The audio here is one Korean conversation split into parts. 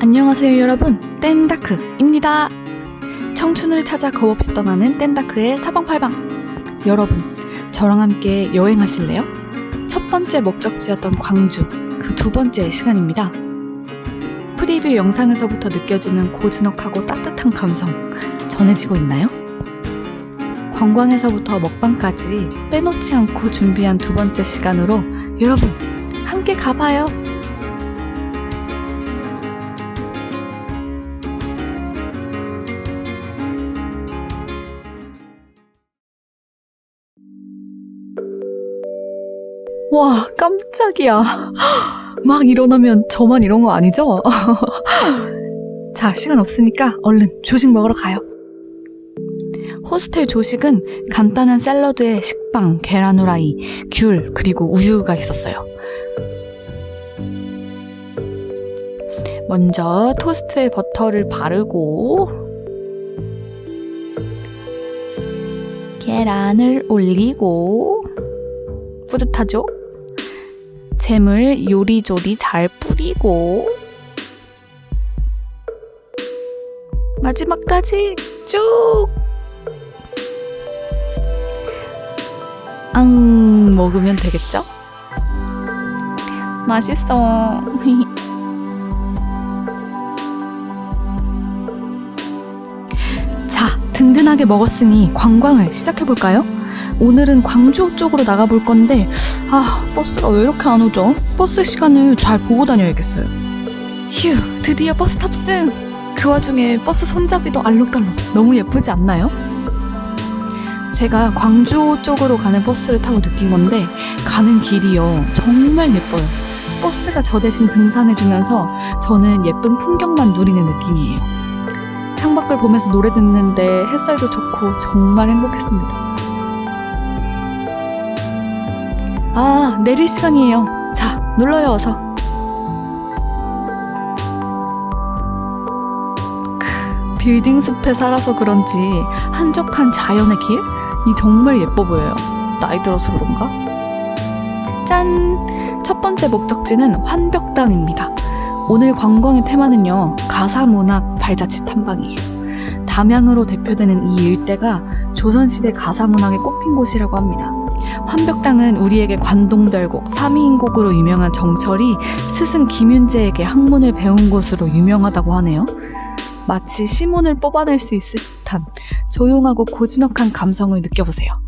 안녕하세요 여러분. 땐다크입니다. 청춘을 찾아 겁없이 떠나는 땐다크의 사방팔방. 여러분 저랑 함께 여행하실래요? 첫 번째 목적지였던 광주 그 두 번째 시간입니다. 프리뷰 영상에서부터 느껴지는 고즈넉하고 따뜻한 감성 전해지고 있나요? 관광에서부터 먹방까지 빼놓지 않고 준비한 두 번째 시간으로 여러분 함께 가봐요 와, 깜짝이야. 막 일어나면 저만 이런 거 아니죠? 자, 시간 없으니까 얼른 조식 먹으러 가요. 호스텔 조식은 간단한 샐러드에 식빵, 계란 후라이, 귤, 그리고 우유가 있었어요. 먼저 토스트에 버터를 바르고 계란을 올리고 뿌듯하죠? 잼을 요리조리 잘 뿌리고 마지막까지 쭉 앙, 먹으면 되겠죠? 맛있어. 자, 든든하게 먹었으니 관광을 시작해볼까요? 오늘은 광주 쪽으로 나가볼 건데, 아, 버스가 왜 이렇게 안 오죠? 버스 시간을 잘 보고 다녀야겠어요. 휴, 드디어 버스 탑승! 그 와중에 버스 손잡이도 알록달록 너무 예쁘지 않나요? 제가 광주 쪽으로 가는 버스를 타고 느낀 건데 가는 길이요 정말 예뻐요. 버스가 저 대신 등산해주면서 저는 예쁜 풍경만 누리는 느낌이에요. 창밖을 보면서 노래 듣는데 햇살도 좋고 정말 행복했습니다. 아 내릴 시간이에요. 자 눌러요 어서. 크, 빌딩 숲에 살아서 그런지 한적한 자연의 길? 이 정말 예뻐 보여요. 나이 들어서 그런가? 짠! 첫 번째 목적지는 환벽당입니다. 오늘 관광의 테마는요, 가사문학 발자취 탐방이에요. 담양으로 대표되는 이 일대가 조선시대 가사문학에 꼽힌 곳이라고 합니다. 환벽당은 우리에게 관동별곡, 삼위인곡으로 유명한 정철이 스승 김윤재에게 학문을 배운 곳으로 유명하다고 하네요. 마치 시문을 뽑아낼 수 있을 듯한 조용하고 고즈넉한 감성을 느껴보세요.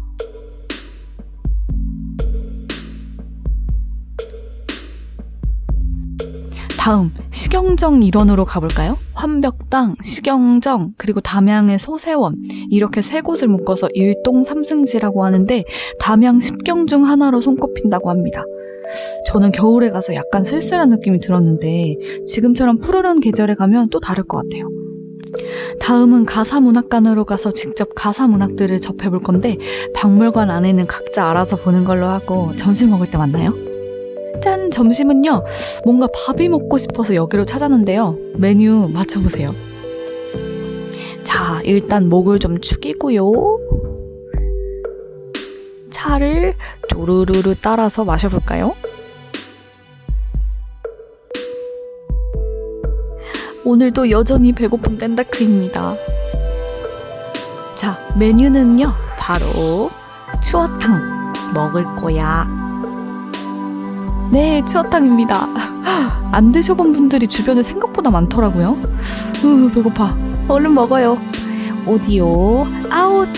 다음 식영정 일원으로 가볼까요? 환벽당, 식영정, 그리고 담양의 소세원 이렇게 세 곳을 묶어서 일동 삼승지라고 하는데 담양 십경 중 하나로 손꼽힌다고 합니다. 저는 겨울에 가서 약간 쓸쓸한 느낌이 들었는데 지금처럼 푸르른 계절에 가면 또 다를 것 같아요. 다음은 가사문학관으로 가서 직접 가사문학들을 접해볼 건데 박물관 안에는 각자 알아서 보는 걸로 하고 점심 먹을 때 만나요. 짠! 점심은요, 뭔가 밥이 먹고 싶어서 여기로 찾았는데요. 메뉴 맞춰보세요. 자, 일단 목을 좀 축이고요. 차를 조르르르 따라서 마셔볼까요? 오늘도 여전히 배고픈 댄다크입니다. 자, 메뉴는요, 바로 추어탕 먹을 거야. 네, 추어탕입니다. 안 드셔본 분들이 주변에 생각보다 많더라고요. 으, 배고파. 얼른 먹어요. 오디오 아웃!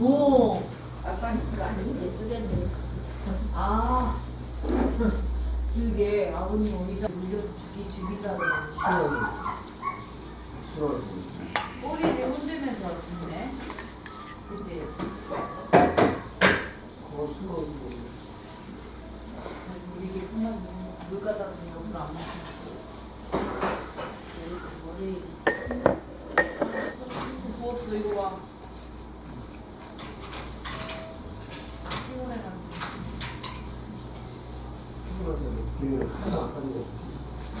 오. 약간 많이 쓰겠네. 아. 그게 아버님 오기자 물려서 죽이 죽이자고. 꼬리를 흔들면서 죽네. 그지? 이게 정말 물가다 보니까 안 맞아. 머리. 부었어 이거 봐. 피곤해가지고. 하나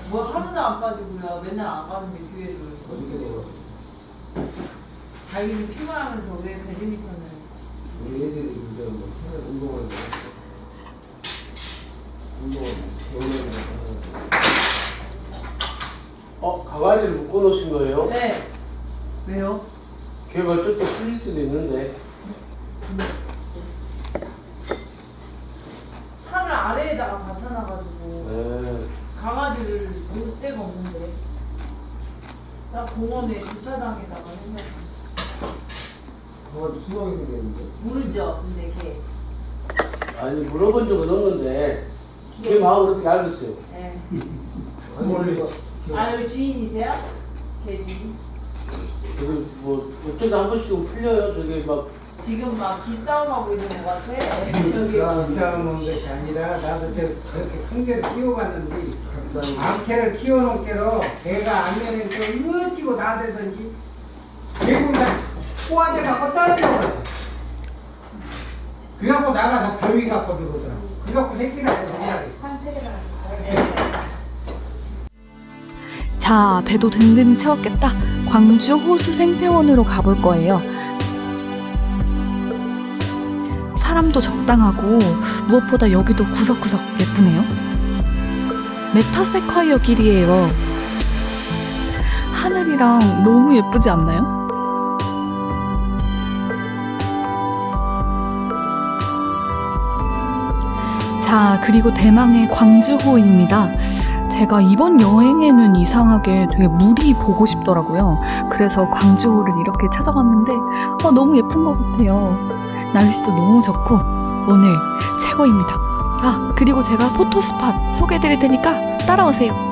안뭐 하루도 안 빠지고요. 맨날 안 가는데 교회를. 어떻게? 자기는 피곤하면서 왜 배드민턴을 우리 애들이 이제 뭐 생활 운동을 겨울에 어, 강아지를 묶어놓으신 거예요? 네 왜요? 걔가 어쩔 때 풀릴 수도 있는데. 차를 아래에다가 받쳐놔가지고 네. 강아지를 놓을 데가 없는데 나 공원에 주차장에다가 했는데 강아지 수학이 생겼는데 모르죠 근데 걔 아니, 물어본 적은 없는데, 걔 마음을 어떻게 알겠어요? 네. 아니 우리가 아 여기 주인이세요? 걔 주인? 그, 뭐, 어쩌다 한 번씩은 풀려요. 저게 막, 지금 막 기싸움하고 있는 것 같아. 저기. 싸움하는 것이 아니라 나도 저 그렇게 큰 개를 키워봤는데 암캐를 키워놓은 개로 개가 안 내는 게 어찌고 나대든지 개구리가 꼬아대 갖고 떨어져 버려. 그래갖고 나가서 교위 갖고 들어오더라고. 그래갖고 새끼라고 생각해 자, 배도 든든히 채웠겠다. 광주 호수 생태원으로 가볼 거예요. 사람도 적당하고 무엇보다 여기도 구석구석 예쁘네요. 메타세콰이어 길이에요. 하늘이랑 너무 예쁘지 않나요? 자, 그리고 대망의 광주호입니다. 제가 이번 여행에는 이상하게 되게 물이 보고 싶더라고요. 그래서 광주호를 이렇게 찾아왔는데 아, 너무 예쁜 것 같아요. 날씨도 너무 좋고 오늘 최고입니다. 아 그리고 제가 포토 스팟 소개해드릴 테니까 따라오세요.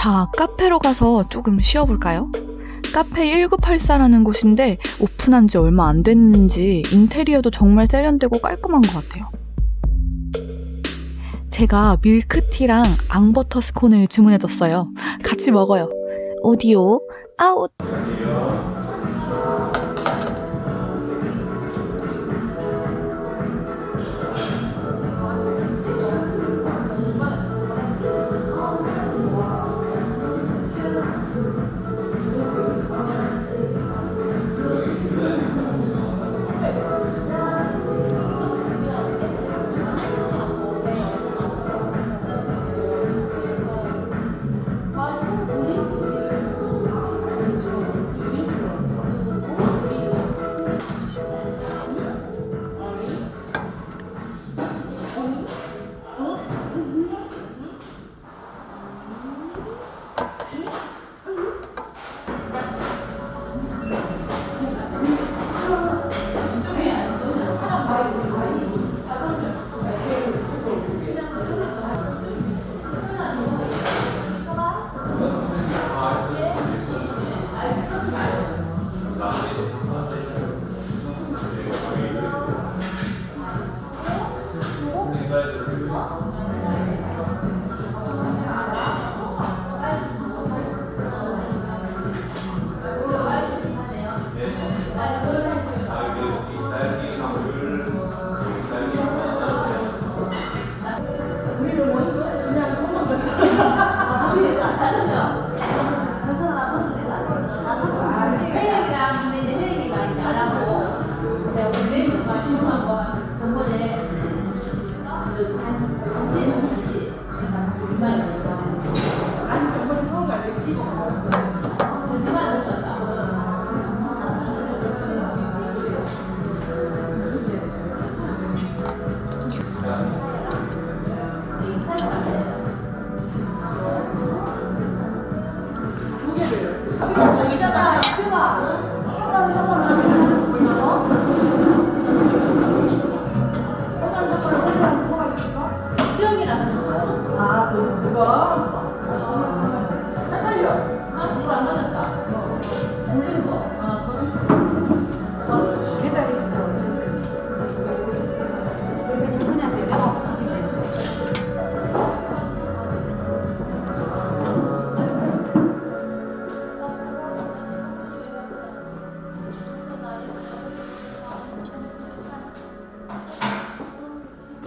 자, 카페로 가서 조금 쉬어볼까요? 카페 1984라는 곳인데 오픈한 지 얼마 안 됐는지 인테리어도 정말 세련되고 깔끔한 것 같아요. 제가 밀크티랑 앙버터 스콘을 주문해뒀어요. 같이 먹어요. 오디오 아웃!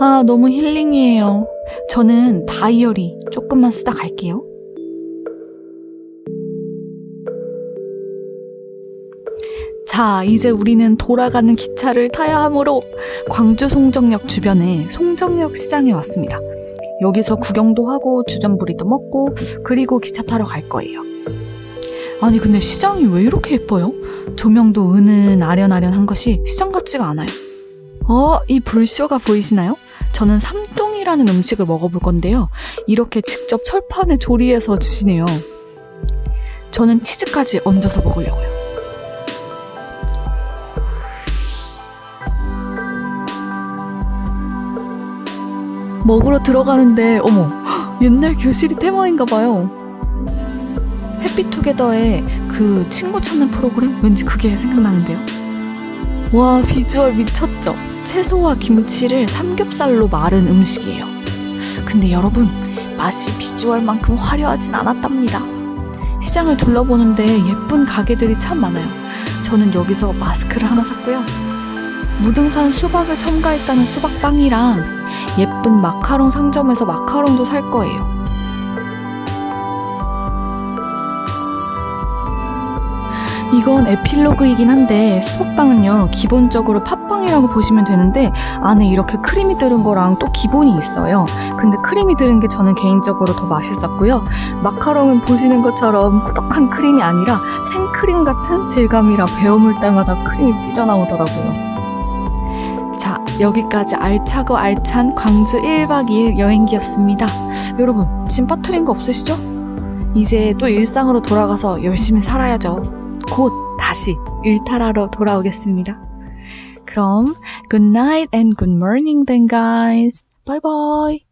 너무 힐링이에요. 저는 다이어리 조금만 쓰다 갈게요. 자, 이제 우리는 돌아가는 기차를 타야 하므로 광주 송정역 주변에 송정역 시장에 왔습니다. 여기서 구경도 하고 주전부리도 먹고 그리고 기차 타러 갈 거예요. 아니 근데 시장이 왜 이렇게 예뻐요? 조명도 은은 아련아련한 것이 시장 같지가 않아요. 어, 이 불쇼가 보이시나요? 저는 삼동이라는 음식을 먹어볼 건데요. 이렇게 직접 철판에 조리해서 주시네요. 저는 치즈까지 얹어서 먹으려고요. 먹으러 들어가는데 어머 헉, 옛날 교실이 테마인가 봐요. 해피투게더의 그 친구 찾는 프로그램 왠지 그게 생각나는데요. 와 비주얼 미쳤죠? 채소와 김치를 삼겹살로 마른 음식이에요. 근데 여러분 맛이 비주얼만큼 화려하진 않았답니다. 시장을 둘러보는데 예쁜 가게들이 참 많아요. 저는 여기서 마스크를 하나 샀고요. 무등산 수박을 첨가했다는 수박빵이랑 예쁜 마카롱 상점에서 마카롱도 살 거예요. 이건 에필로그이긴 한데 수박빵은요 기본적으로 팥빵이라고 보시면 되는데 안에 이렇게 크림이 들은 거랑 또 기본이 있어요. 근데 크림이 들은 게 저는 개인적으로 더 맛있었고요. 마카롱은 보시는 것처럼 꾸덕한 크림이 아니라 생크림 같은 질감이라 베어물 때마다 크림이 삐져나오더라고요. 자 여기까지 알차고 알찬 광주 1박 2일 여행기였습니다. 여러분 짐 빠뜨린 거 없으시죠? 이제 또 일상으로 돌아가서 열심히 살아야죠 곧 다시 일탈하러 돌아오겠습니다. 그럼 good night and good morning then guys. Bye bye.